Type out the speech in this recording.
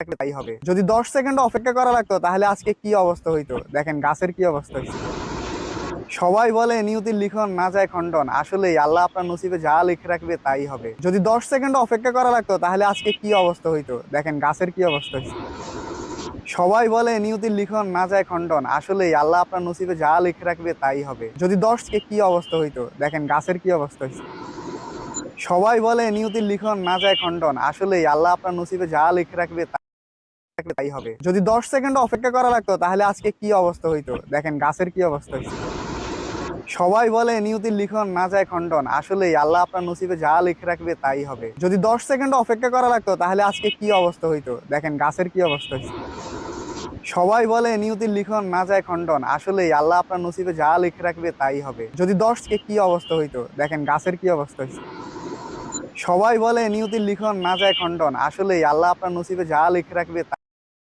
থাকলে তাই হবে। যদি দশ সেকেন্ড অপেক্ষা করা লাগতো, তাহলে আজকে কি অবস্থা হইতো? দেখেন গাছের কি অবস্থা হয়েছে সবাই বলে নিয়তির লিখন না যায় খণ্ডন। আসলে আল্লাহ আপনার নসিবে যা লিখে রাখবে তাই হবে। যদি দশ সেকেন্ড অপেক্ষা করা লাগতো, তাহলে আজকে কি অবস্থা হইতো? দেখেন গাছের কি অবস্থা হয়েছে সবাই বলে নিয়তির লিখন না যায় খণ্ডন। আসলেই আল্লাহ আপনার নসিবে যা লিখে রাখবে তাই হবে। যদি দশকে কি অবস্থা হইতো? দেখেন গাছের কি অবস্থা হয়েছে সবাই বলে নিয়তির লিখন না যায় খণ্ডন। আসলে আল্লাহ আপনার নসিবে যা লিখে রাখবে রাখবে তাই হবে। যদি দশ সেকেন্ড অপেক্ষা করা লাগতো, তাহলে আজকে কি অবস্থা হইতো? দেখেন গাছের কি অবস্থা হয়েছে সবাই বলে নিয়তির লিখন, না যায় খণ্ডন। আসলে আল্লাহ আপনার নসিবে যা লিখে রাখবে তাই হবে। যদি দশ সেকেন্ড অপেক্ষা করা লাগতো, তাহলে আজকে কি অবস্থা হইতো? দেখেন গাছের কি অবস্থা হয়েছে সবাই বলে নিয়তির লিখন, না যায় খণ্ডন। আসলেই আল্লাহ আপনার নসিবে যা লিখে রাখবে তাই হবে। যদি দশকে কি অবস্থা হইতো? দেখেন গাছের কি অবস্থা হয়েছে সবাই বলে নিয়তির লিখন, না যায় খণ্ডন। আসলে আল্লাহ আপনার নসিবে যা লিখে রাখবে